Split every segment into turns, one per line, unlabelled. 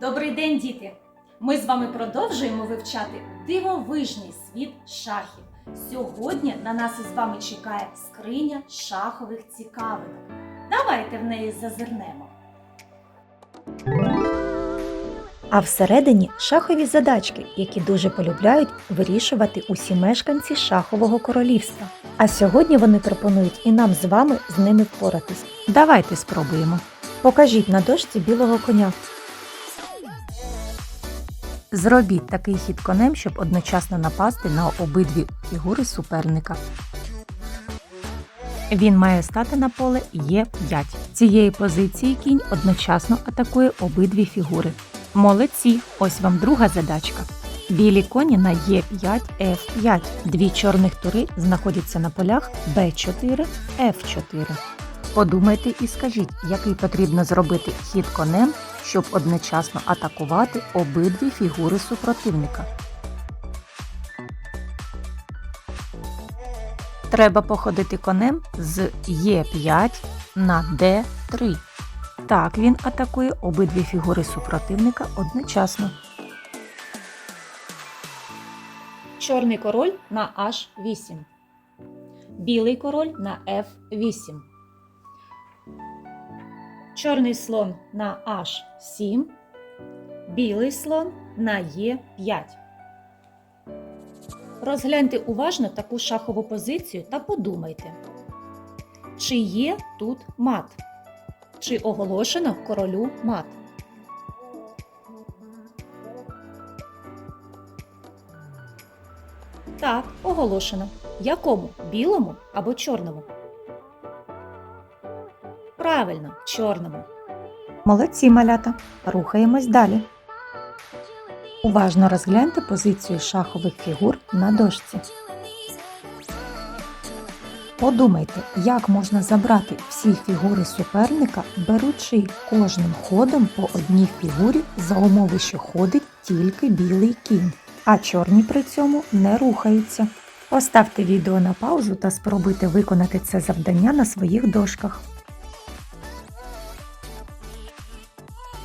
Добрий день, діти! Ми з вами продовжуємо вивчати дивовижний світ шахів. Сьогодні на нас із вами чекає скриня шахових цікавинок. Давайте в неї зазирнемо.
А всередині шахові задачки, які дуже полюбляють вирішувати усі мешканці шахового королівства. А сьогодні вони пропонують і нам з вами з ними впоратись. Давайте спробуємо. Покажіть на дошці білого коня. Зробіть такий хід конем, щоб одночасно напасти на обидві фігури суперника. Він має стати на поле Е5. Цієї позиції кінь одночасно атакує обидві фігури. Молодці! Ось вам друга задачка. Білі коні на Е5, F5. Дві чорних тури знаходяться на полях Б4, F4. Подумайте і скажіть, який потрібно зробити хід конем, щоб одночасно атакувати обидві фігури супротивника. Треба походити конем з Е5 на Д3. Так він атакує обидві фігури супротивника одночасно.
Чорний король на H8. Білий король на F8. Чорний слон на H7. Білий слон на Е5. Розгляньте уважно таку шахову позицію та подумайте, чи є тут мат, чи оголошено королю мат. Так, оголошено. Якому? Білому або чорному? Правильно, чорному.
Молодці малята. Рухаємось далі. Уважно розгляньте позицію шахових фігур на дошці. Подумайте, як можна забрати всі фігури суперника, беручи кожним ходом по одній фігурі за умови, що ходить тільки білий кінь, а чорні при цьому не рухаються. Поставте відео на паузу та спробуйте виконати це завдання на своїх дошках.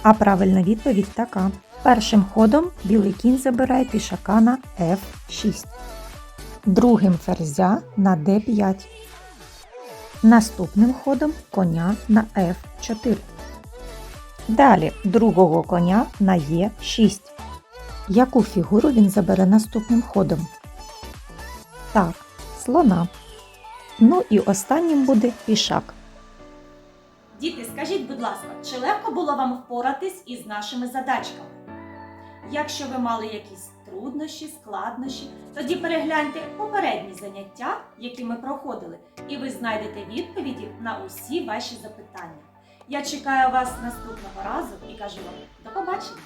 А правильна відповідь така. Першим ходом білий кінь забирає пішака на F6. Другим ферзя на D5. Наступним ходом коня на F4. Далі другого коня на Е6. Яку фігуру він забере наступним ходом? Так, слона. Ну і останнім буде пішак.
Скажіть, будь ласка, чи легко було вам впоратись із нашими задачками? Якщо ви мали якісь труднощі, складнощі, тоді перегляньте попередні заняття, які ми проходили, і ви знайдете відповіді на усі ваші запитання. Я чекаю вас наступного разу і кажу вам до побачення!